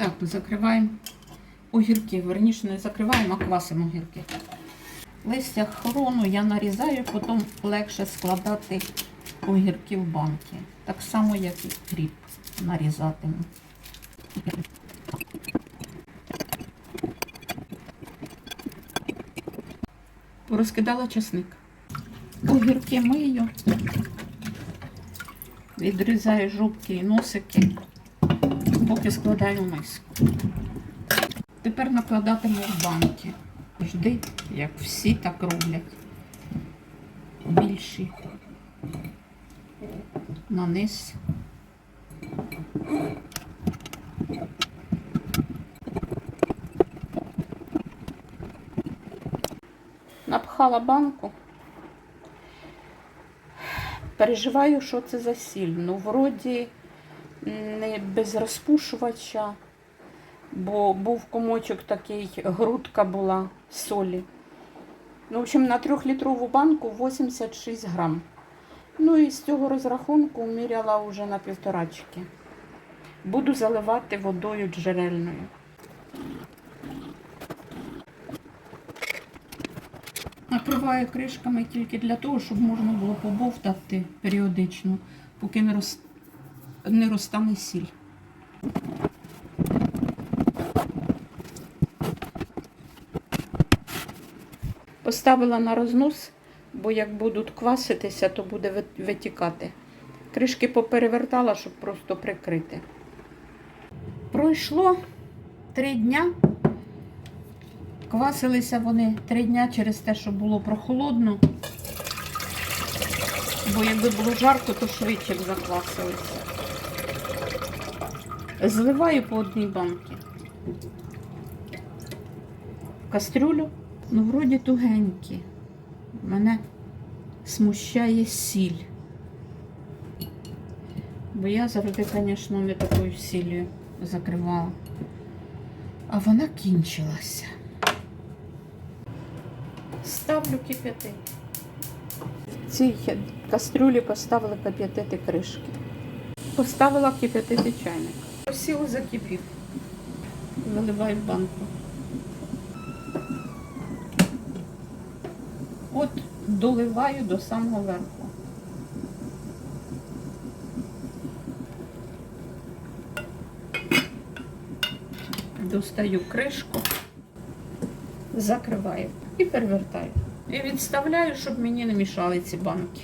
Так, закриваємо огірки. Верніше не закриваємо, а квасимо огірки. Листя хрону я нарізаю, потім легше складати огірки в банки. Так само, як і кріп нарізатиму. Розкидала чесник. Огірки мию, відрізаю жовтки і носики, поки складаю в миску. Тепер накладатиму в банки. Жди, як всі так роблять. Більші. На низ. Напхала банку. Переживаю, що це за сіль. Ну, вроді не без розпушувача, бо був комочок такий, грудка була солі. Ну, в общем, на трьохлітрову банку 86 грам. Ну і з цього розрахунку міряла вже на півторачки. Буду заливати водою джерельною. Накриваю кришками тільки для того, щоб можна було побовтати періодично, поки не, роз... не розтане сіль. Поставила на рознос, бо як будуть кваситися, то буде витікати. Кришки поперевертала, щоб просто прикрити. Пройшло три дня. Квасилися вони три дня через те, що було прохолодно. Бо якби було жарко, то швидше б заквасилися. Зливаю по одній банці. Кастрюлю, ну, вроді тугенькі. Мене смущає сіль. Бо я завжди, звісно, не такою сіллю закривала. А вона кінчилася. Ставлю кип'ятити. В цій кастрюлі поставила кип'ятити кришки. Поставила кип'ятити чайник. Сіло закипів. Виливаю банку. От доливаю до самого верху. Достаю кришку, закриваю і перевертаю. І відставляю, щоб мені не мішали ці банки.